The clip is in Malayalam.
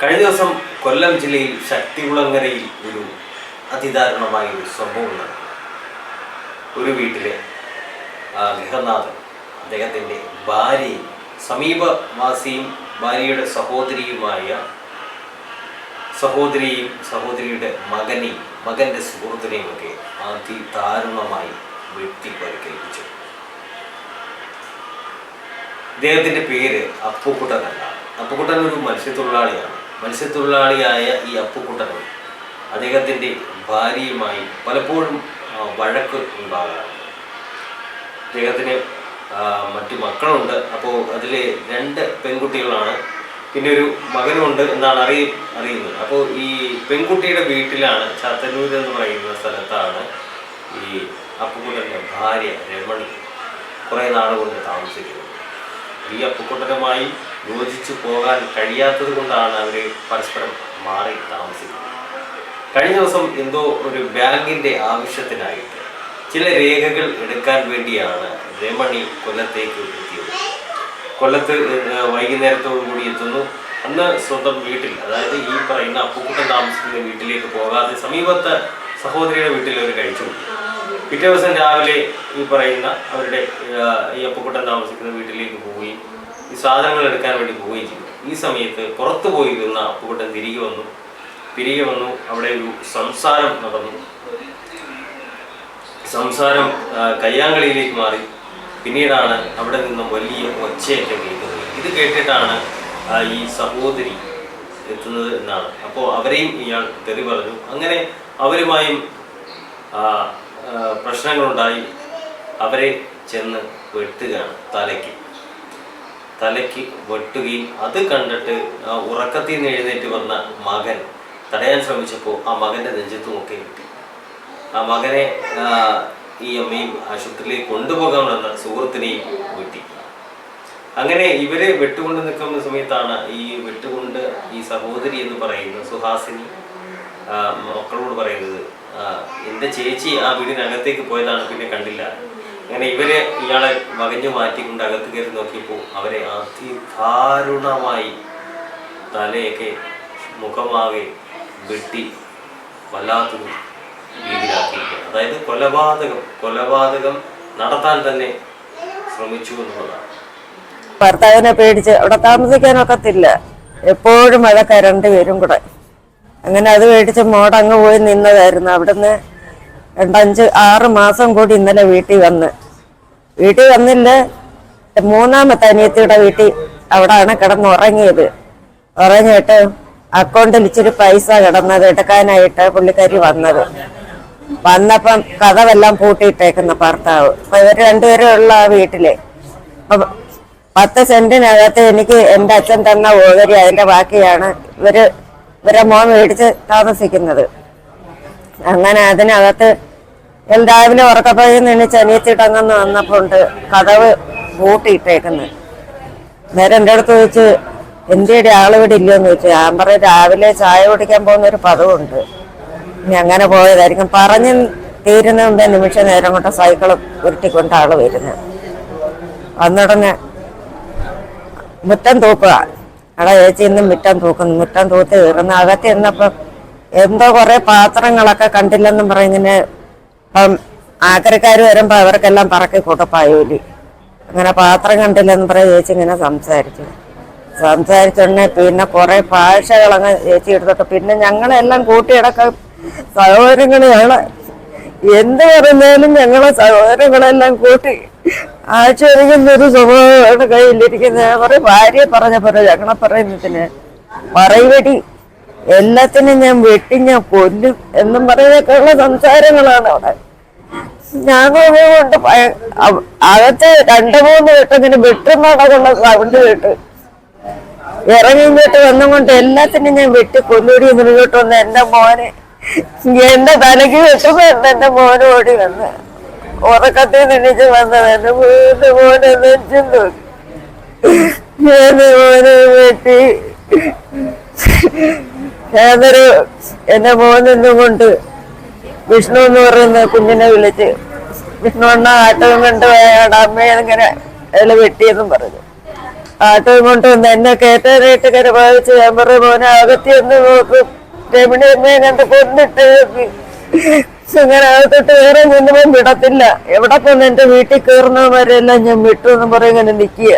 കഴിഞ്ഞ ദിവസം കൊല്ലം ജില്ലയിൽ ശക്തികുളങ്ങരയിൽ ഒരു അതിദാരുണമായ ഒരു സംഭവം നടന്നു ഒരു വീട്ടിലെ ഗൃഹനാഥൻ അദ്ദേഹത്തിന്റെ ഭാര്യയും സമീപവാസിയും ഭാര്യയുടെ സഹോദരിയുമായ സഹോദരിയും സഹോദരിയുടെ മകനെയും മകന്റെ സുഹൃത്തിനെയും ഒക്കെ അതിദാരുണമായി വെട്ടി പരിക്കേൽപ്പിച്ചു. ഇദ്ദേഹത്തിന്റെ പേര് അപ്പുക്കുട്ടനല്ല അപ്പുക്കുട്ടൻ ഒരു മത്സ്യത്തൊഴിലാളിയാണ്. മത്സ്യത്തൊഴിലാളിയായ ഈ അപ്പുക്കുട്ടൻ അദ്ദേഹത്തിന്റെ ഭാര്യയുമായി പലപ്പോഴും വഴക്ക് ഉണ്ടാകാറുണ്ട്. അദ്ദേഹത്തിന് മറ്റു മക്കളുണ്ട്. അപ്പോൾ അതിലെ രണ്ട് പെൺകുട്ടികളാണ്. പിന്നെ ഒരു മകനുണ്ട് എന്നാണ് അറിയ അറിയുന്നത്. അപ്പോൾ ഈ പെൺകുട്ടിയുടെ വീട്ടിലാണ് ചാത്തന്നൂർ എന്ന് പറയുന്ന സ്ഥലത്താണ് ഈ അപ്പുക്കുട്ടന്റെ ഭാര്യ രമണി. കുറേ നാളുകൊണ്ട് താമസിക്കുന്നത്. ഈ അപ്പുക്കുട്ടനുമായി യോജിച്ചു പോകാൻ കഴിയാത്തത് കൊണ്ടാണ് അവർ പരസ്പരം മാറി താമസിക്കുന്നത്. കഴിഞ്ഞ ദിവസം എന്തോ ഒരു ബാങ്കിന്റെ ആവശ്യത്തിനായിട്ട് ചില രേഖകൾ എടുക്കാൻ വേണ്ടിയാണ് രമണി കൊല്ലത്തേക്ക് എത്തിയത്. കൊല്ലത്ത് ഏഹ്, വൈകുന്നേരത്തോടു കൂടി എത്തുന്നു. അന്ന് സ്വന്തം വീട്ടിൽ അതായത് ഈ പറയുന്ന അപ്പുക്കുട്ടൻ താമസിക്കുന്ന വീട്ടിലേക്ക് പോകാതെ സമീപത്തെ സഹോദരിയുടെ വീട്ടിൽ അവർ കഴിച്ചു പിറ്റേ ദിവസം രാവിലെ ഈ പറയുന്ന അവരുടെ ഈ അപ്പുക്കുട്ടൻ താമസിക്കുന്ന വീട്ടിലേക്ക് പോവുകയും ഈ സാധനങ്ങൾ എടുക്കാൻ വേണ്ടി പോവുകയും ചെയ്തു. ഈ സമയത്ത് പുറത്തു പോയിരുന്ന അപ്പുക്കുട്ടൻ തിരികെ വന്നു. തിരികെ വന്നു അവിടെ ഒരു സംസാരം നടന്നു. സംസാരം കയ്യാങ്കളിയിലേക്ക് മാറി. പിന്നീടാണ് അവിടെ നിന്നും വലിയ ഒച്ചയൊക്കെ കേൾക്കുന്നത്. ഇത് കേട്ടിട്ടാണ് ഈ സഹോദരി എത്തുന്നത് എന്നാണ്. അപ്പോൾ അവരെയും ഇയാൾ തെറി പറഞ്ഞു. അങ്ങനെ അവരുമായും പ്രശ്നങ്ങളുണ്ടായി. അവരെ ചെന്ന് വെട്ടുകയാണ് തലയ്ക്ക്. തലയ്ക്ക് വെട്ടുകയും അത് കണ്ടിട്ട് ഉറക്കത്തിൽ നിന്ന് എഴുന്നേറ്റ് വന്ന മകൻ തടയാൻ ശ്രമിച്ചപ്പോൾ ആ മകന്റെ നെഞ്ചത്തുമൊക്കെ കിട്ടി ആ മകനെ ഈ അമ്മയും ആശുപത്രിയിലേക്ക് കൊണ്ടുപോകാൻ വന്ന സുഹൃത്തിനെയും വെട്ടി. അങ്ങനെ ഇവരെ വെട്ടുകൊണ്ട് നിൽക്കുന്ന സമയത്താണ് ഈ വെട്ടുകൊണ്ട് ഈ സഹോദരി എന്ന് പറയുന്ന സുഹാസിനി മക്കളോട് പറയുന്നത് എന്റെ ചേച്ചി ആ വീടിനകത്തേക്ക് പോയതാണ് പിന്നെ കണ്ടില്ല. അങ്ങനെ ഇവരെ ഇയാളെ വകഞ്ഞു മാറ്റിക്കൊണ്ട് അകത്ത് കയറി നോക്കിയപ്പോൾ അവരെ അതിദാരുണമായി തലയൊക്കെ മുഖമാകെ വെട്ടി വല്ലാത്തൊരു രീതിയിലാക്കിയിരിക്കുക അതായത് കൊലപാതകം കൊലപാതകം നടത്താൻ തന്നെ ശ്രമിച്ചു എന്നുള്ളതാണ്. ഭർത്താവിനെ പേടിച്ച് അവിടെ താമസിക്കാനൊക്കത്തില്ല. എപ്പോഴും മഴ കരണ്ട് വരും കൂടെ. അങ്ങനെ അത് പേടിച്ച് മോടങ്ങ് പോയി നിന്നതായിരുന്നു. അവിടുന്ന് രണ്ടഞ്ച് ആറ് മാസം കൂടി ഇന്നലെ വീട്ടിൽ വന്ന്. വീട്ടിൽ വന്നില്ല. മൂന്നാമത്തെ അനിയത്തിയുടെ വീട്ടിൽ അവിടാണ് കിടന്ന് ഉറങ്ങിയത് ഉറങ്ങിയിട്ട് അക്കൗണ്ടിൽ ഇച്ചിരി പൈസ കിടന്നത് എടുക്കാനായിട്ട് പുള്ളിക്കാരി വന്നത്. വന്നപ്പം കഥവെല്ലാം പൂട്ടിയിട്ടേക്കുന്ന ഭർത്താവ്. അപ്പൊ ഇവർ രണ്ടുപേരും ഉള്ള ആ വീട്ടിൽ. പത്ത് സെന്റിനകത്ത് എനിക്ക് എന്റെ അച്ഛൻ തന്ന ഓഹരി അതിന്റെ ബാക്കിയാണ് ഇവർ ഇവരെ മോൻ മേടിച്ച് താമസിക്കുന്നത്. അങ്ങനെ അതിനകത്ത് എന്താവിനെ രാവിലെ ഉറക്കപ്പഴയിൽ നിന്ന് ചനിയത്തിട്ടങ്ങന്ന് വന്നപ്പോ ഉണ്ട് കഥവ് പൂട്ടിയിട്ടേക്കുന്നത് നേരെ എന്റെ അടുത്ത് ചോദിച്ച് എന്തിയുടെ ആളിവിടെ ഇല്ലയെന്ന് ചോദിച്ചു. ഞാൻ പറയും രാവിലെ ചായ കുടിക്കാൻ പോകുന്ന ഒരു പദവുണ്ട് ഇനി അങ്ങനെ പോയതായിരിക്കും. പറഞ്ഞ് തീരുന്ന മുമ്പേ നിമിഷ നേരം കൊണ്ട് സൈക്കിൾ ഉരുട്ടിക്കൊണ്ട് ആൾ വരുന്നത് വന്നുടനെ മുറ്റം തൂക്കുക. അവിടെ ചേച്ചി ഇന്ന് മുറ്റം തൂക്കുന്നു. മുറ്റം തൂത്ത് കയറുന്ന. അകത്ത് ചെന്നപ്പം എന്തോ കുറെ പാത്രങ്ങളൊക്കെ കണ്ടില്ലെന്നും പറഞ്ഞിങ്ങനെ ഇപ്പം ആക്രിക്കാർ വരുമ്പോൾ അവർക്കെല്ലാം പറക്കി കൂട്ടപ്പായൂലി അങ്ങനെ പാത്രം കണ്ടില്ലെന്ന് പറഞ്ഞ ചേച്ചി ഇങ്ങനെ സംസാരിച്ചു. സംസാരിച്ചുടനെ പിന്നെ കുറെ ഭാഷകളങ്ങ് ചേച്ചി എടുത്തിട്ട് പിന്നെ ഞങ്ങളെല്ലാം കൂട്ടിയിടക്ക സഹോദരങ്ങളെയാണ്. എന്ത് പറഞ്ഞാലും ഞങ്ങളെ സഹോദരങ്ങളെല്ലാം കൂട്ടി ഒരു സ്വഭാവമാണ് കയ്യിലിരിക്കുന്നത്. അവരെ ഭാര്യ പറഞ്ഞ പോലെ ഞങ്ങളെ പറയുന്നതിന് പറയടി എല്ലാത്തിനും ഞാൻ വെട്ടി ഞാൻ കൊല്ലും എന്നും പറയുന്നൊക്കെയുള്ള സംസാരങ്ങളാണ് അവിടെ. ഞങ്ങളുകൊണ്ട് അകത്ത് രണ്ടു മൂന്ന് വെട്ടങ്ങനെ വെട്ടുന്നടക്കുള്ള സൗണ്ട് കേട്ട്. ഇറങ്ങി വന്നും വന്നുകൊണ്ട് എല്ലാത്തിനും ഞാൻ വെട്ടി കൊല്ലൂടി മുന്നോട്ട് വന്ന് എന്റെ മോനെ. എന്റെ തലയ്ക്ക് വെട്ടുമ്പോ എന്റെ മോനെ ഓടി വന്ന്. ഉറക്കത്തിൽ നിന്നിച്ച് വന്നതെന്ന് വീട്ടു മോനെ നെഞ്ചും നോക്കി മോനെ വെട്ടി. ഞാനൊരു എന്റെ മോനെന്നും കൊണ്ട് വിഷ്ണു എന്ന് പറയുന്ന കുഞ്ഞിനെ വിളിച്ച് വിഷ്ണു അണ്ണ ആട്ടവും കൊണ്ട് പോയാട് അമ്മയെ ഇങ്ങനെ അയാൾ വെട്ടിയെന്നും പറഞ്ഞു. ആട്ടവും കൊണ്ട് വന്ന് എന്നെ കയറ്റാനായിട്ട് കര ബാധിച്ച് ഞാൻ പറയും മോനെ അകത്തി ഒന്ന് നോക്കും. രമണി അമ്മയെ കണ്ട് കൊന്നിട്ട് അങ്ങനെ അകത്തോട്ട് വേറെ ഒന്നും വിടത്തില്ല. എവിടെ പോന്ന് എന്റെ വീട്ടിൽ കയറുന്നവരെല്ലാം ഞാൻ വിട്ടു എന്ന് പറയും ഇങ്ങനെ നിക്കുക